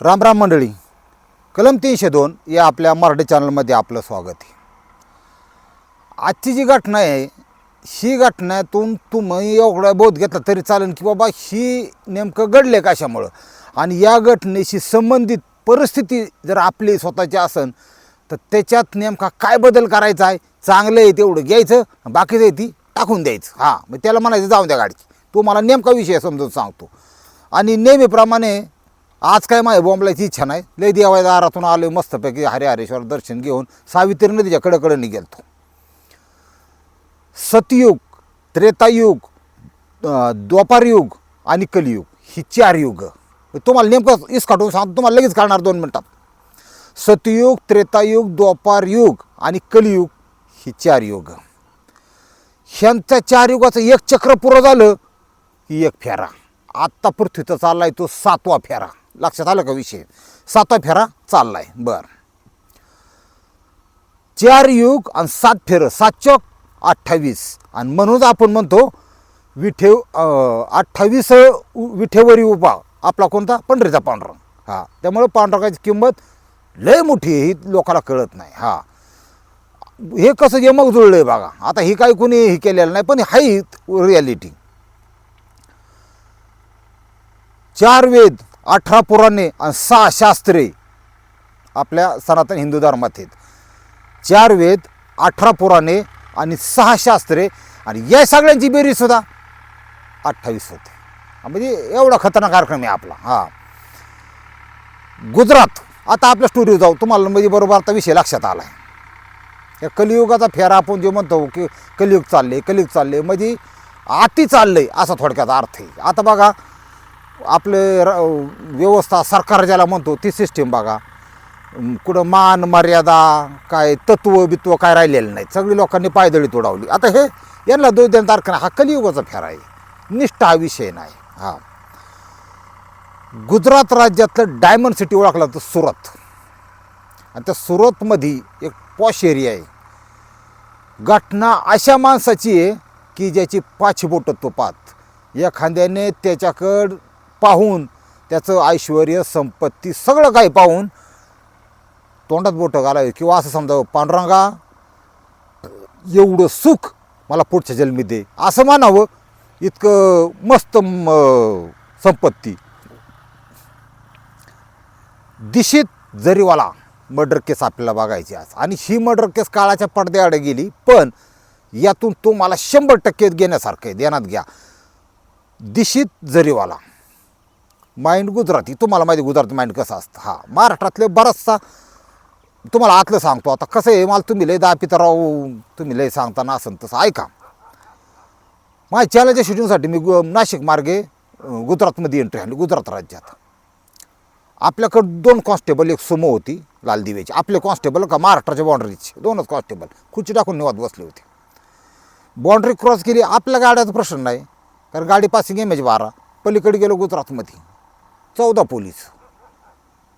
राम राम मंडळी. कलम तीनशे दोन या आपल्या मराठी चॅनलमध्ये आपलं स्वागत आहे. आजची जी घटना आहे ही घटनेतून तुम्ही एवढा बोध घेतला तरी चालेल की बाबा ही नेमकं घडले कशामुळं? आणि या घटनेशी संबंधित परिस्थिती जर आपली स्वतःची असेल तर त्याच्यात नेमका काय बदल करायचा आहे? चांगलं आहे तेवढं घ्यायचं बाकीचं आहे ती टाकून द्यायचं. हां मग त्याला म्हणायचं जाऊन द्या गाडीची तो मला नेमका विषय समजून सांगतो. आणि नेहमीप्रमाणे आज काय माझ्या बोंबलायची इच्छा नाही. लय देवाच्या दारातून आलो मस्तपैकी हरे हरेश्वर दर्शन घेऊन सावित्री नदीच्या कडकडे गेलतो. सतयुग त्रेतायुग अं, द्वापारयुग आणि कलियुग ही चार युग. तुम्हाला नेमकं इसकाटून सांगतो तुम्हाला लगेच काढणार दोन मिनटात. सतयुग त्रेतायुग द्वापारयुग आणि कलियुग ही चार युग. ह्यांच्या चार युगाचं एक चक्र पुरं झालं की एक फेरा. आत्ता पृथ्वीचा चाललाय तो सातवा फेरा. लक्षात आलं का विषय? सातवा फेरा चाललाय. बर. चार युग आणि सात फेरं सात चौक अठ्ठावीस. आणि म्हणूनच आपण म्हणतो विठे अं, अठ्ठावीस विठेवरी उभा. आपला कोणता? पंढरीचा पांडुरंग हा. त्यामुळे पांडुरंगाची किंमत लय मोठी आहे ही लोकाला कळत नाही. हा. हे कसं यमक जुळलं आहे बघा. आता ही काही कोणी हे केलेलं नाही पण हाही रियालिटी चार वेद. अठरा पुराणे आणि सहा शास्त्रे आपल्या सनातन हिंदू धर्मात आहेत. चार वेद अठरा पुराणे आणि सहा शास्त्रे आणि या सगळ्यांची बेरीजसुद्धा अठ्ठावीस होते. म्हणजे एवढा खतरनाक कार्यक्रम आहे आपला. हा. गुजरात आता आपल्या स्टोरीवर जाऊ. तुम्हाला म्हणजे बरोबर आता विषय लक्षात आला आहे या कलियुगाचा फेरा आपण जे म्हणतो की कलियुग चालले कलियुग चालले म्हणजे अति चाललंय असा थोडक्यात अर्थ आहे. आता बघा आपले र व्यवस्था सरकार ज्याला म्हणतो ती सिस्टीम बघा. कुठं मान मर्यादा काय तत्व बित्व काय राहिलेलं नाही. सगळी लोकांनी पायदळी तोडावली. आता हे यांना दोन दोन हा कलियुगाचा फेर आहे. निष्ठा हा विषय नाही. हा. गुजरात राज्यातलं डायमंड सिटी ओळखला तर सुरत. आणि त्या सुरतमध्ये एक पॉश एरिया आहे. घटना अशा माणसाची आहे की ज्याची पाच बोटं तो पात एखाद्याने त्याच्याकडं पाहून त्याचं ऐश्वर संपत्ती सगळं काही पाहून तोंडात बोटं घालावे. किंवा असं समजावं पांडुरंगा एवढं सुख मला पुढच्या जन्मी दे. असं मानावं इतकं मस्त संपत्ती. दिशेत जरीवाला मर्डर केस आपल्याला बघायची आज आणि ही मर्डर केस काळाच्या पडद्याआड गेली पण यातून तो मला शंभर टक्के घेण्यासारखं आहे. ध्यानात घ्या. दिशीत जरीवाला माइंड गुजराती. तुम्हाला माहिती गुजराती माइंड कसं असतं. हा महाराष्ट्रातले बराचसा तुम्हाला आतलं सांगतो. आता कसं आहे मला तुम्ही लय दहा पिताराव तुम्ही लय सांगताना असं तसं. ऐका. माझ्या चॅनलच्या शूटिंगसाठी मी गु नाशिक मार्गे गुजरातमध्ये एंट्री आणली गुजरात राज्यात. आपल्याकडं दोन कॉन्स्टेबल एक सुमो होती लाल आपले कॉन्स्टेबल का महाराष्ट्राच्या बाँड्रीचे दोनच कॉन्स्टेबल खुर्ची टाकून निवाद बसले होते. बाँड्री क्रॉस केली. आपल्या गाड्याचा प्रश्न नाही. कारण गाडी पासिंग एम एच बारा. पलीकडे गेलो गुजरातमध्ये. चौदा पोलीस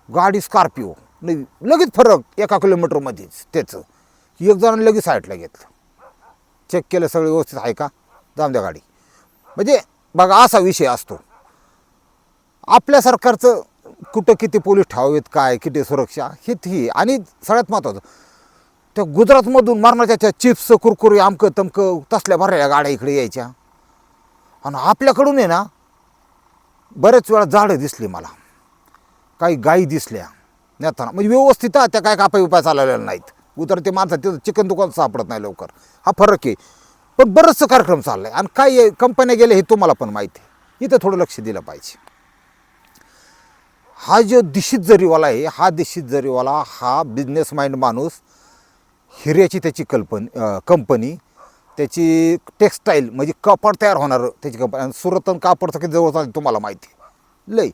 गाडी स्कॉर्पिओ नाही लगेच फरक एका किलोमीटरमध्येच त्याचं. एक जण लगेच साईडला घेतलं. चेक केलं सगळं व्यवस्थित आहे का? जाऊन द्या गाडी. म्हणजे बघा असा विषय असतो. आपल्या सरकारचं कुठं किती पोलीस ठेवावेत काय किती सुरक्षा हे ती आणि सगळ्यात महत्त्वाचं त्या गुजरातमधून मारण्याच्या त्या चिप्स कुरकुरी आमकं तमकं तसल्या भरलेल्या गाड्या इकडे यायच्या. आणि आपल्याकडून आहे ना बरेच वेळा झाडं दिसली मला. काही गायी दिसल्या. नेताना म्हणजे व्यवस्थित त्या काय कापाई उपाय चालवलेल्या नाहीत. उतर ते माणसं तिथं चिकन दुकान सापडत नाही लवकर. हा फरक आहे. पण बरंचसं कार्यक्रम चाललं आहे आणि काही कंपन्या गेल्या हे तुम्हाला पण माहिती आहे. इथं थोडं लक्ष दिलं पाहिजे. हा जो दिशीत जरीवाला आहे हा दिशीत जरीवाला हा बिझनेस माइंड माणूस हिऱ्याची त्याची कल्पन कंपनी त्याची टेक्स्टाईल म्हणजे कापड तयार होणार त्याची कंपनी आणि सुरत कापडचं किती जवळ चालेल तुम्हाला माहिती आहे. लय.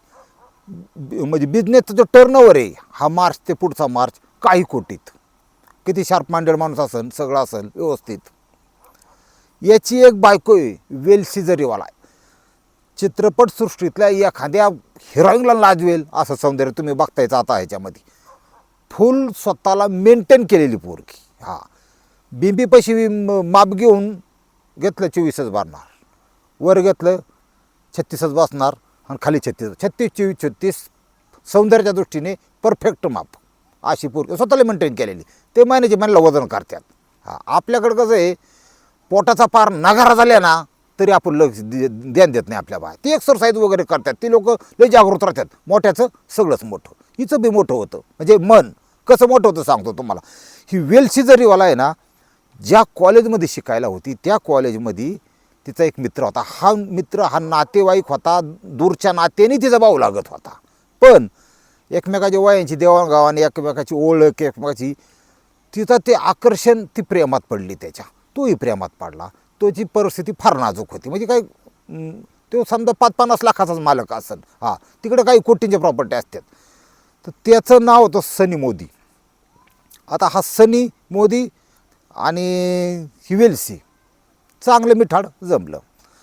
म्हणजे बिझनेसचा जो टर्नओव्हर आहे हा मार्च ते पुढचा मार्च काही कोटीत. किती शार्प माइंडेड माणूस असेल सगळं असेल व्यवस्थित. याची एक बायको आहे वेल जरीवाला चित्रपटसृष्टीतल्या एखाद्या हिरोईनला लाजवेल असं सौंदर्य तुम्ही बघतायचं आता ह्याच्यामध्ये. फुल स्वतःला मेंटेन केलेली पोरगी. हां. बिंबी माप घेऊन घेतलं चोवीसच बारणार वर घेतलं छत्तीसच बसणार आणि खाली छत्तीस. छत्तीस चोवीस छत्तीस सौंदर्याच्या दृष्टीने परफेक्ट माप. अशी पूर स्वतःला मेंटेन केलेली. ते महिन्याचे महिन्याला वजन करतात. हा आपल्याकडं कसं आहे पोटाचा पार नगारा झाल्या ना तरी आपण लक्ष दे- ध्यान देत नाही आपल्या बाहेर. ती एक्सरसाइज वगैरे करतात. ती लोक लय जागृत राहतात. मोठ्याचं सगळंच मोठं. हिचं बी मोठं होतं. म्हणजे मन. कसं मोठं होतं सांगतो तुम्हाला. ही वेलशी जरीवाला आहे ना ज्या कॉलेजमध्ये शिकायला होती त्या कॉलेजमध्ये तिचा एक मित्र होता. हा मित्र हा नातेवाईक होता. दूरच्या नात्याने तिचा भाऊ लागत होता. पण एकमेकाच्या वयांची देवाणगावाने एकमेकाची ओळख एकमेकाची तिथं ते आकर्षण ती प्रेमात पडली त्याच्या. तोही प्रेमात पडला. तोची परिस्थिती फार नाजूक होती. म्हणजे काय तो समजा पाच पन्नास लाखाचाच मालक असेल हां तिकडे काही कोटींच्या प्रॉपर्टी असतात. तर त्याचं नाव होतं सनी मोदी. आता हा सनी मोदी आणि हिवेलसी चांगलं मिठाड जमलं.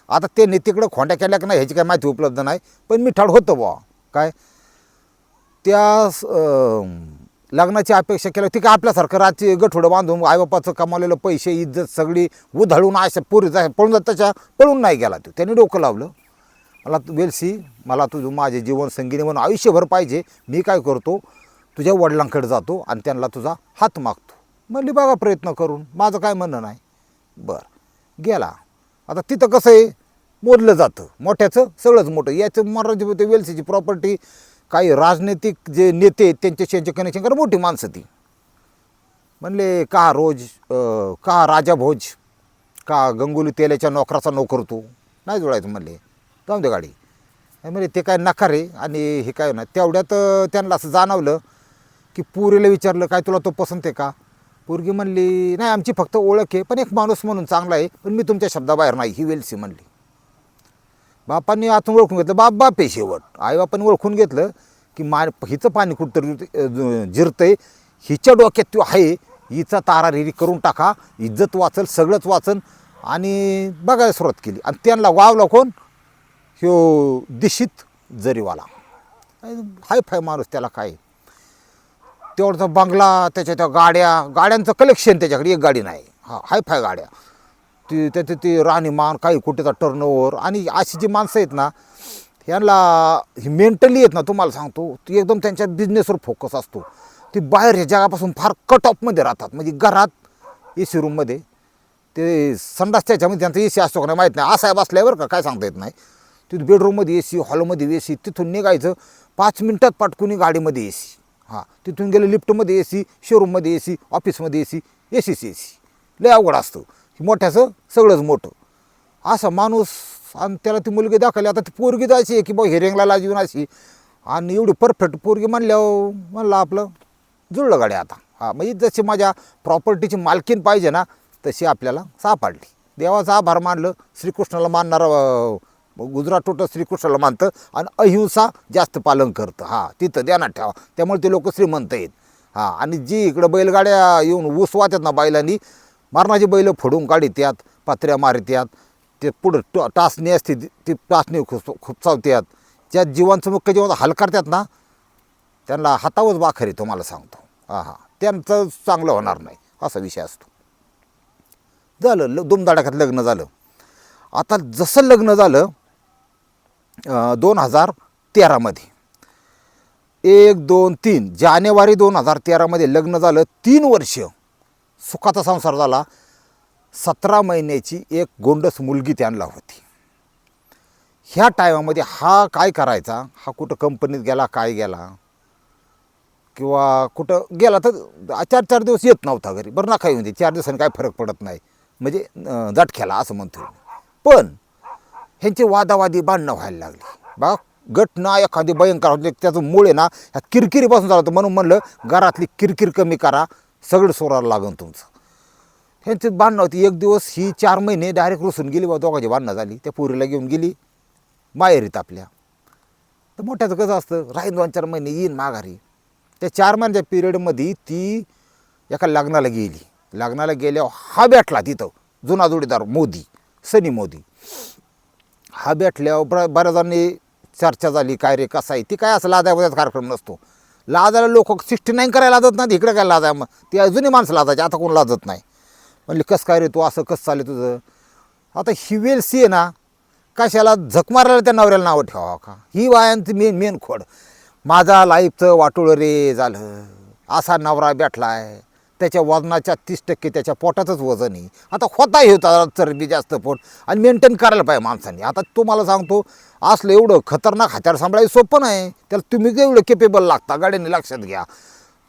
आता त्यांनी तिकडं खोंड्या केल्या की नाही ह्याची काही माहिती उपलब्ध नाही पण मिठाड होतं बुवा. काय? त्या स- लग्नाची अपेक्षा केली ती काय आपल्यासारखं रात्री गठोडं बांधून आईबापाचं कमावलेलं पैसे इज्जत सगळी उधळून अशा पुरी जाय पळून जात त्याच्या पळून नाही गेला तो. त्याने डोकं लावलं. मला तू वेलसी मला तुझं माझे जीवन संगीने म्हणून आयुष्यभर पाहिजे. मी काय करतो? तुझ्या वडिलांकडे जातो आणि त्यांना तुझा हात मागतो. म्हणली बघा प्रयत्न करून माझं काय म्हणणं नाही. बरं. गेला. आता तिथं कसं आहे? मोजलं जातं. मोठ्याचं सगळंच मोठं. याचं महाराज ते वेलसीची प्रॉपर्टी काही राजनैतिक जे नेते आहेत त्यांच्याशी यांचे कनेक्शन करा. मोठी माणसं ती. म्हणले का रोज का राजा भोज? का गंगोली तेलाच्या नोकराचा नोकर तू? नाही जोडायचं म्हणले. जाऊन दे गाडी. म्हणजे ते काय नकार आहे आणि हे काय ना तेवढ्यात त्यांना असं जाणवलं की पुरीला विचारलं काय तुला तो पसंत आहे का? पोरगी म्हणली नाही आमची फक्त ओळख आहे पण एक माणूस म्हणून चांगला आहे पण मी तुमच्या शब्दाबाहेर नाही ही वेलसी म्हणली. बापांनी आतून ओळखून घेतलं बाप बाप आहे शेवट. आईबापांनी ओळखून घेतलं की मा हिचं पाणी कुठंतरी जिरतंय हिच्या डोक्यात तो आहे हिचा तारारिरी करून टाका इज्जत वाचल सगळंच वाचन आणि बघायला सुरुवात केली. आणि त्यांना वावला कोण? ह्यो दिशीत जरीवाला. हाय फाय माणूस त्याला काय? तेवढंचा बंगला त्याच्या त्या गाड्या गाड्यांचं कलेक्शन त्याच्याकडे एक गाडी नाही. हा हाय फाय गाड्या. ती त्याचे ती राहणीमान काही कुठेचा टर्नओवर आणि अशी जी माणसं आहेत ना यांना ही मेंटली आहेत ना तुम्हाला सांगतो ती एकदम त्यांच्या बिझनेसवर फोकस असतो. ती बाहेर जगापासून फार कट ऑफमध्ये राहतात. म्हणजे घरात ए सी रूममध्ये ते संडास त्याच्यामध्ये त्यांचा ए सी असतो का नाही माहीत नाही. असा बसल्यावर का काय सांगता येत नाही. तिथं बेडरूममध्ये ए सी हॉलमध्ये ए सी तिथून निघायचं पाच मिनटात पाटकुनी गाडीमध्ये ए सी हां तिथून गेलं लिफ्टमध्ये ए सी शोरूममध्ये ए सी ऑफिसमध्ये A C A C C A C लय अवघड असतं. मोठ्याचं सगळंच मोठं. असा माणूस आणि त्याला ती मुलगी दाखवली. आता ती पोरगी जायची आहे की बा हिरेंगला लाजून अशी. आणि एवढी परफेक्ट पोरगी म्हणल्यावर म्हणलं आपलं जुळलं गाडी आता. हां म्हणजे जशी माझ्या प्रॉपर्टीची मालकीन पाहिजे ना तशी आपल्याला सापडली. देवाचा आभार मानलं श्रीकृष्णाला मानणारा गुजरात टोटल श्रीकृष्णाला मानतं आणि अहिंसा जास्त पालन करतं. हां तिथं ध्यानात ठेवा. त्यामुळे ते लोक श्रीमंत आहेत. हां आणि जी इकडं बैलगाड्या येऊन ऊस वाहतात ना बैलांनी मारणाची बैल फोडून काढित्यात यात पात्र्या मारित यात ते पुढं ट टाचणी असते ती- ती टाचणी खुप खुपसावतात ज्या जीवांचं मुख्य जीवन हल करतात ना त्यांना हातावच बाखर आहे तुम्हाला सांगतो. हां हां. त्यांचं चांगलं होणार नाही असा विषय असतो. झालं ल दुमदाडाख्यात लग्न झालं. आता जसं लग्न झालं दोन हजार तेरामध्ये एक दोन तीन. जानेवारी दोन हजार तेरामध्ये लग्न झालं. तीन वर्ष सुखाचा संसार झाला. सतरा महिन्याची एक गोंडस मुलगी त्यांना होती. ह्या टायमामध्ये हा काय करायचा? हा कुठं कंपनीत गेला काय गेला? किंवा कुठं गेला तर चार चार दिवस येत नव्हता घरी. बरं ना काही दे. चार दिवसांनी काय फरक पडत नाही. म्हणजे अं, झटक्याला असं म्हणतो. पण ह्यांची वादावादी भांडणं व्हायला लागली. बा गट ना एखादी भयंकर होते त्याचं मूळ आहे ना ह्या किरकिरीपासून झालं होतं म्हणून म्हणलं घरातली किरकिर कमी करा सगळं सोरायला लागन तुमचं. ह्यांची भांडणं होती. एक दिवस ही चार महिने डायरेक्ट रुसून गेली बा दोघांची भांडणं झाली. त्या पोरीला घेऊन गेली माहेरीत आपल्या. तर मोठ्याचं कसं असतं राहीन दोन चार महिने येईन माघारी. त्या चार महिन्याच्या पिरियडमध्ये ती एका लग्नाला गेली. लग्नाला गेल्यावर हा भेटला तिथं. जुना जोडीदार मोदी सनी मोदी. हा भेटल्यावर बर बऱ्याच जणांनी चर्चा झाली काय रे कसं आहे? ती काय असं लादाय कार्यक्रम नसतो. लाजायला लोक सिक्स्टी नाईन करायला लाजत नाही इकडे काय लाजाय मग? ती अजूनही माणसं लाजायची आता कोण लाजत नाही. म्हणले कसं काय रे तू असं कसं चालेल तुझं? आता ही वेल सी आहे ना कशाला झक मारायला त्या नवऱ्याला नावं ठेवावं का? ही वायांची मेन मेन खोड. माझा लाईफचं वाटोळ रे झालं. असा नवरा भेटला आहे त्याच्या वजनाच्या तीस टक्के त्याच्या पोटाचंच वजन आहे. आता होता हे होता चरबी जास्त पोट. आणि मेंटेन करायला पाहिजे माणसाने. आता तुम्हाला सांगतो असलं एवढं खतरनाक हत्यार सांभाळायचं सोपं नाही. त्याला तुम्ही एवढं केपेबल लागता. गाड्याने लक्षात घ्या.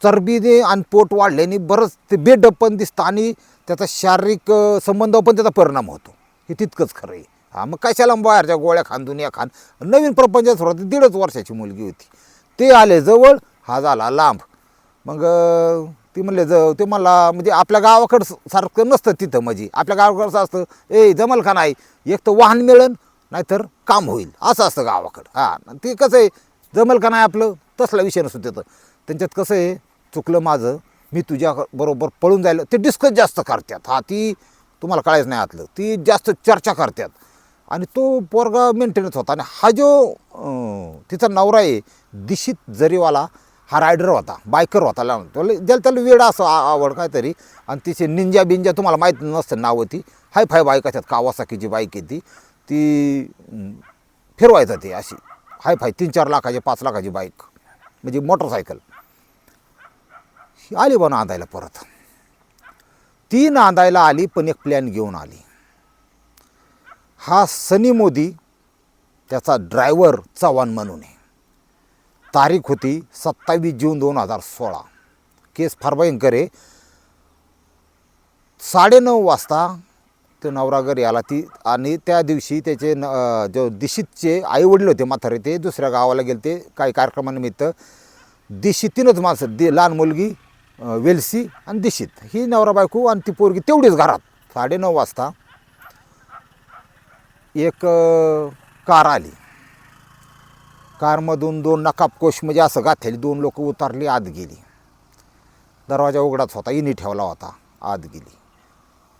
चरबीने आणि पोट वाढल्याने बरंच ते बेडप पण दिसतं आणि त्याचा शारीरिक संबंध पण त्याचा परिणाम होतो. हे तितकंच खरं आहे. हा मग कशाला बाहेरच्या गोळ्या खान दुनिया खान? नवीन प्रपंचात सुरुवात दीडच वर्षाची मुलगी होती. ते आले जवळ हा झाला लांब. मग ती म्हणले ज ते मला म्हणजे आपल्या गावाकडं सारखं नसतं तिथं म्हणजे. आपल्या गावाकडं असतं ए जमल का नाही एक तर वाहन मिळेल नाहीतर काम होईल. असं असतं गावाकडं. हां ते कसं आहे जमल का नाही आपलं तसला विषय नसतो तिथं. त्यांच्यात कसं आहे चुकलं माझं मी तुझ्या बरोबर पळून जायला. ते डिस्कस जास्त करतात. हा ती तुम्हाला कळायचं नाही आतलं. ती जास्त चर्चा करतात. आणि तो पोरगा मेंटेनन्स होता. आणि हा जो तिचा नवरा आहे दिशीत जरीवाला हा रायडर होता बायकर होता लावून त्याला ज्याला त्याला वेळ असं आवड काहीतरी. आणि तिचे निंजा बिंजा तुम्हाला माहीत नसतं नावं ती. हाय फाय बाईक असतात कावासाकीची बाईक आहे ती. ती फिरवायचं ती अशी. हाय फाय तीन चार लाखाची पाच लाखाची बाईक. म्हणजे मोटरसायकल. ही आली बा नांदायला परत. ती नांदायला आली पण एक प्लॅन घेऊन आली. हा सनी मोदी त्याचा ड्रायव्हर चव्हाण म्हणून आहे. तारीख होती सत्तावीस जून दोन हजार सोळा. केस फार भयंकर आहे. साडेनऊ वाजता तो नवरा घरी आला ती आणि त्या दिवशी त्याचे न जो दिशीतचे आईवडील होते म्हातारे ते दुसऱ्या गावाला गेले. ते काही कार्यक्रमानिमित्त दिशी तीनच माणसं दि लहान मुलगी वेलसी आणि दिशीत. ही नवरा बायको आणि ती पोरगी तेवढीच घरात. साडेनऊ वाजता एक कार आली. कारमधून दोन नकाबकोश म्हणजे असं गाथेली दोन लोक उतरली आत गेली. दरवाजा उघडाच होता इनी ठेवला होता आत गेली.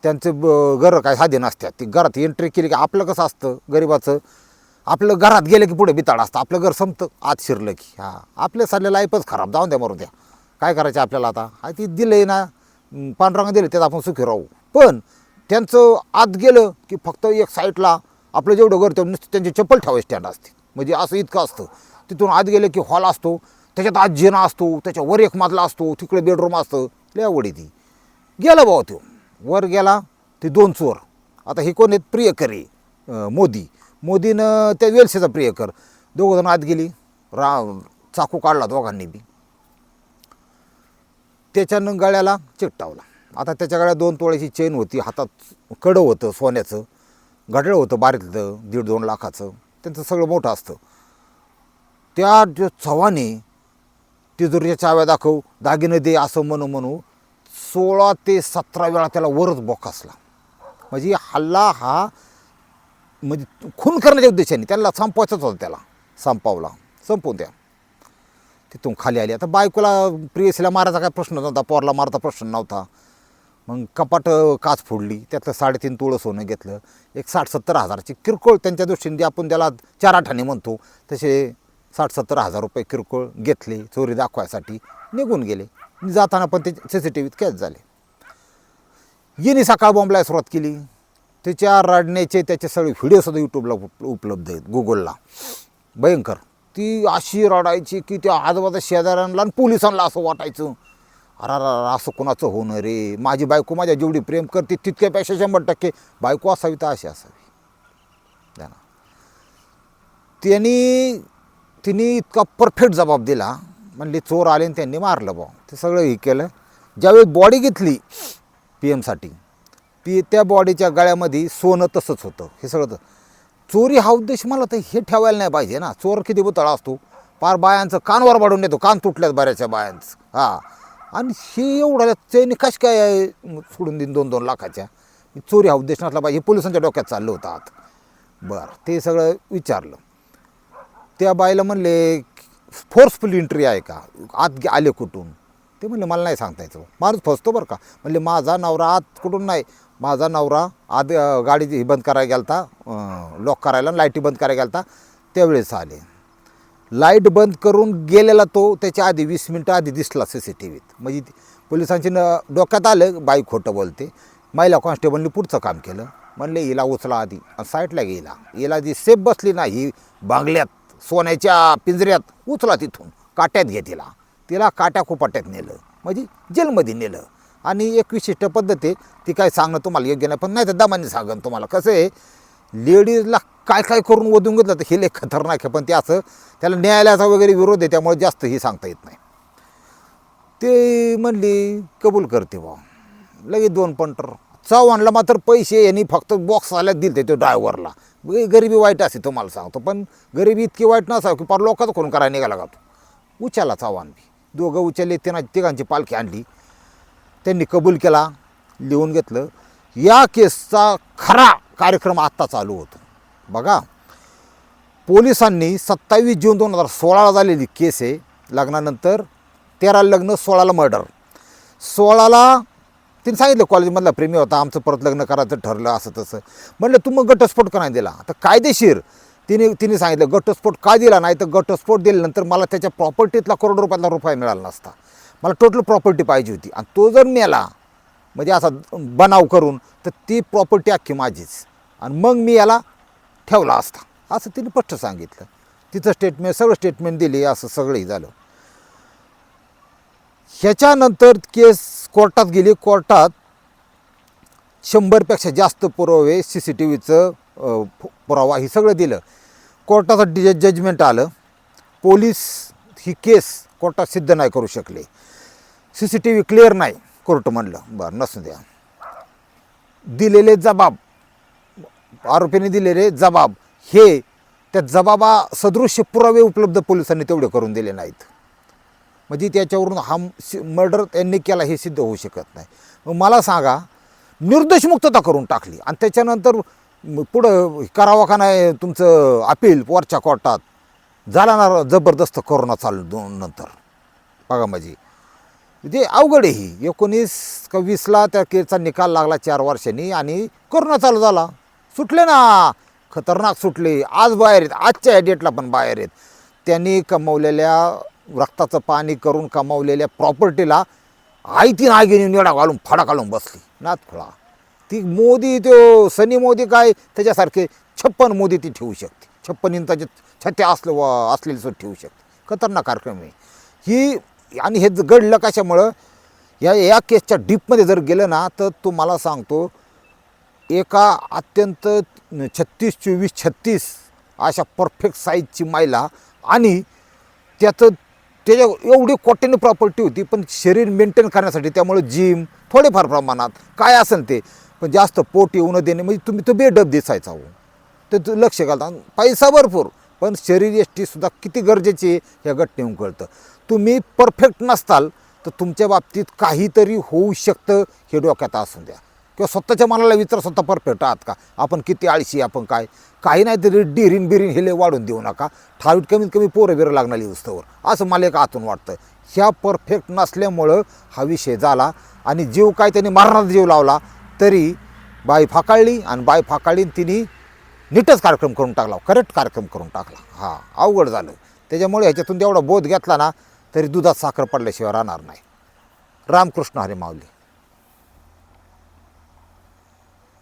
त्यांचं ब- घरं काय साधे नसतात ती घरात एंट्री केली की आपलं कसं असतं गरिबाचं? आपलं घरात गेलं की पुढे बिताड असतं आपलं घर संपतं आत शिरलं की. हां आपलं सारल्या लाईफच खराब जाऊन द्या मरून द्या. काय करायचं आपल्याला आता? हा ती दिलं आहे ना पांढरंग दिलं त्यात आपण सुखी राहू. पण त्यांचं आत गेलं की फक्त एक साईडला आपलं जेवढं घर तेवढं नुसतं त्यांची चप्पल ठेवायची स्टँड असते म्हणजे असं इतकं असतं. तिथून आत गेलं की हॉल असतो त्याच्यात आत जिना असतो त्याच्यावर एक मजला असतो तिकडे बेडरूम असतं. लय आवडी ती. गेला भाऊ तो. वर गेला ते दोन चोर. आता हे कोण आहेत? प्रियकर आहे मोदी. मोदीनं त्या वेलसेचा प्रियकर. दोघं जण आत गेली. रा चाकू काढला दोघांनी बी. त्याच्यानं गळ्याला चिकटावला आता त्याच्या गळ्यात दोन तोळ्याची चेन होती. हातात कडं होतं सोन्याचं. घडलं होतं बारीतलं दीड दोन लाखाचं. त्यांचं सगळं मोठं असतं. त्या जो चव्हाने तिजोरीच्या चाव्या दाखव दागिने दे असं म्हणू म्हणू सोळा ते सतरा वेळा त्याला वरच बोकासला. म्हणजे हल्ला हा म्हणजे खून करण्याच्या उद्देशाने त्याला संपवायचाच होता त्याला संपवला संपवून द्या. तिथून खाली आली. आता बायकोला प्रियसीला मारायचा काय प्रश्न नव्हता पोरला मारायचा प्रश्न नव्हता. मग कपाट काच फोडली त्यातलं साडेतीन तोळं सोनं घेतलं एक साठ सत्तर हजाराची किरकोळ त्यांच्या दृष्टीने जे आपण त्याला चार आठाने म्हणतो तसे साठ सत्तर हजार रुपये किरकोळ घेतले चोरी दाखवायसाठी निघून गेले. जाताना पण ते सी सी टी व्हीत कॅच झाले. येणे सकाळ बॉम्बला सुरुवात केली. त्याच्या रडण्याचे त्याचे सगळे व्हिडिओसुद्धा यूट्यूबला उपलब्ध आहेत गुगलला भयंकर. ती अशी रडायची की त्या आजूबाजूच्या शेजाऱ्यांना आणि पोलिसांना असं वाटायचं अरा असं कोणाचं होणं रे? माझी बायको माझ्या जेवढी प्रेम करते तितक्यापेक्षा शंभर टक्के बायको असावी तर अशी असावी. ना. त्यांनी तिने इतका परफेक्ट जबाब दिला. म्हणले चोर आले आणि त्यांनी मारलं बा ते सगळं हे केलं. ज्यावेळी बॉडी घेतली पी एमसाठी पी त्या बॉडीच्या गळ्यामध्ये सोनं तसंच होतं. हे सगळं चोरी हा उद्देश मला तर हे ठेवायला नाही पाहिजे ना. चोर किती बुतळा असतो. पार बायांचं कानवर वाढून येतो कान तुटल्यात बऱ्याचशा बायांचं. हां. आणि हे एवढ्या चैनी कश काय आहे, सोडून देईन दोन दोन लाखाच्या. चोरी हा उद्देश नसला पाहिजे. हे पोलिसांच्या डोक्यात चाललं होतं आत. बरं ते सगळं विचारलं. त्या बाईला म्हणले फोर्सफुल एंट्री आहे का? आत आले कुठून? ते म्हणले मला नाही सांगता यायचं. माणूस फसतो बरं का. म्हणले माझा नवरा आत कुठून नाही. माझा नवरा आत गाडी बंद करायला गेलता लॉक करायला लाईटी बंद करायला गेलता. त्यावेळेस आले. लाइट बंद करून गेलेला तो त्याच्या आधी वीस मिनटं आधी दिसला सी सी टी व्हीत. म्हणजे पोलिसांची न डोक्यात आलं बाई खोटं बोलते. महिला कॉन्स्टेबलने पुढचं काम केलं. म्हणले हिला उचला आधी. साईटला साईडला गेला. हिला जी सेफ बसली ना ही बांगल्यात सोन्याच्या पिंजऱ्यात उचला तिथून. काट्यात घे तिला. तिला काट्या खोपाट्यात नेलं. म्हणजे जेलमध्ये नेलं. आणि एक विशिष्ट पद्धत आहे ती काय सांगणं तुम्हाला योग्य नाही पण नाही तर दमाने सांगणं तुम्हाला. कसं आहे लेडीजला काय काय करून वधून घेतलं तर हे लय खतरनाक आहे. पण ते असं त्याला न्यायालयाचा वगैरे विरोध आहे त्यामुळे जास्त ही सांगता येत नाही. ते म्हणली कबूल करते बा लगेच दोन पंटर चव्हाणला मात्र पैसे यांनी फक्त बॉक्स आल्यात दिले तो ड्रायव्हरला गरिबी वाईट असते तुम्हाला सांगतो. पण गरिबी इतकी वाईट नसावं की पार लोकांचं करून करायला निघाला का तो? चव्हाण बी. दोघं उचलले त्यांना तिघांची पालखी आणली. त्यांनी कबूल केला लिहून घेतलं. या केसचा खरा कार्यक्रम आत्ता चालू होतो. बघा पोलिसांनी सत्तावीस जून दोन हजार सोळाला झालेली केस आहे. लग्नानंतर तेरा लग्न सोळाला मर्डर सोळाला तिने सांगितलं कॉलेजमधला प्रेमी होता आमचं परत लग्न करायचं ठरलं असं तसं. म्हणलं तू मग घटस्फोट का नाही दिला? आता कायदेशीर. तिने तिने सांगितलं घटस्फोट का दिला नाही? तर घटस्फोट दिल्यानंतर मला त्याच्या प्रॉपर्टीतला करोड रुपयातला रुपया मिळाला नसता. मला टोटल प्रॉपर्टी पाहिजे होती. आणि तो जर मेला म्हणजे असा बनाव करून तर ती प्रॉपर्टी अख्खी माझीच. आणि मग मी याला ठेवला असता. असं तिने स्पष्ट सांगितलं. तिचं स्टेटमेंट सगळं स्टेटमेंट दिली असं सगळंही झालं. ह्याच्यानंतर केस कोर्टात गेली. कोर्टात शंभरपेक्षा जास्त पुरावे सी सी टी व्हीचं पुरावा हे सगळं दिलं. कोर्टाचं डि जजमेंट आलं. पोलीस ही केस कोर्टात सिद्ध नाही करू शकले. C C T V clear नाही कोर्ट म्हणलं. बरं नसू द्या. दिलेले जबाब आरोपीने दिलेले जबाब हे त्या जबाबा सदृश्य पुरावे उपलब्ध पोलिसांनी तेवढे करून दिले नाहीत. म्हणजे त्याच्यावरून हा मर्डर त्यांनी केला हे सिद्ध होऊ शकत नाही. मग मला सांगा निर्दोष मुक्तता करून टाकली आणि त्याच्यानंतर पुढं करावं का नाही तुमचं अपील वरच्या कोर्टात? झाला ना जबरदस्त कोरोना चालू दोन नंतर. बघा माझी. ते अवघड आहे ही. एकोणीस का वीसला त्या केसचा निकाल लागला चार वर्षांनी आणि कोरोना चालू झाला. सुटले ना. खतरनाक सुटले. आज बाहेर आहेत. आजच्या या डेटला पण बाहेर आहेत. त्यांनी कमवलेल्या रक्ताचं पाणी करून कमावलेल्या प्रॉपर्टीला आई ती नागिनी निडा घालून फडा घालून बसली. नात खुळा. ती मोदी तो सनी मोदी काय त्याच्यासारखे छप्पन मोदी ती ठेवू शकते. छप्पन इंचाचे छत्ते असले व असलेली सुद्धा ठेवू शकते. खतरनाक कार्यक्रम आहे. ही आणि हे ज- घडलं कशामुळं? या या केसच्या डीपमध्ये जर गेलं ना तर तुम्हाला सांगतो एका अत्यंत छत्तीस चोवीस छत्तीस अशा परफेक्ट साईजची महिला आणि त्याचं त्याच्या एवढी कॉटन प्रॉपर्टी होती पण शरीर मेंटेन करण्यासाठी त्यामुळे जिम थोडेफार प्रमाणात काय असेल ते पण जास्त पोट येऊ न देणे म्हणजे तुम्ही तो बेडब दिसायचा हो. तर तू लक्ष घालता पैसा भरपूर पण शरीर यष्टीसुद्धा किती गरजेची आहे ह्या घटनेहून कळतं. तुम्ही परफेक्ट नसताल तर तुमच्या बाबतीत काहीतरी होऊ शकतं हे डोक्यात असून द्या. किंवा स्वतःच्या मनाला विचार स्वतः परफेक्ट आहात का? आपण किती आळशी आपण काय? काही नाही तरी डिरीन बिरीन हे लय वाढून देऊ नका. ठावीत कमीत कमी पोरं बिरं लागणारी उस्तवर. असं मला एक आतून वाटतं ह्या परफेक्ट नसल्यामुळं हा विषय झाला आणि जीव काय त्यांनी मरणात जीव लावला तरी बाई फाकाळली आणि बाई फाकाळली तिने नीटच कार्यक्रम करून टाकला करेक्ट कार्यक्रम करून टाकला. हा अवघड झालं. त्याच्यामुळे ह्याच्यातून तेवढा बोध घेतला ना तरी दुधात साखर पडल्याशिवाय राहणार नाही. रामकृष्ण हरे माऊली.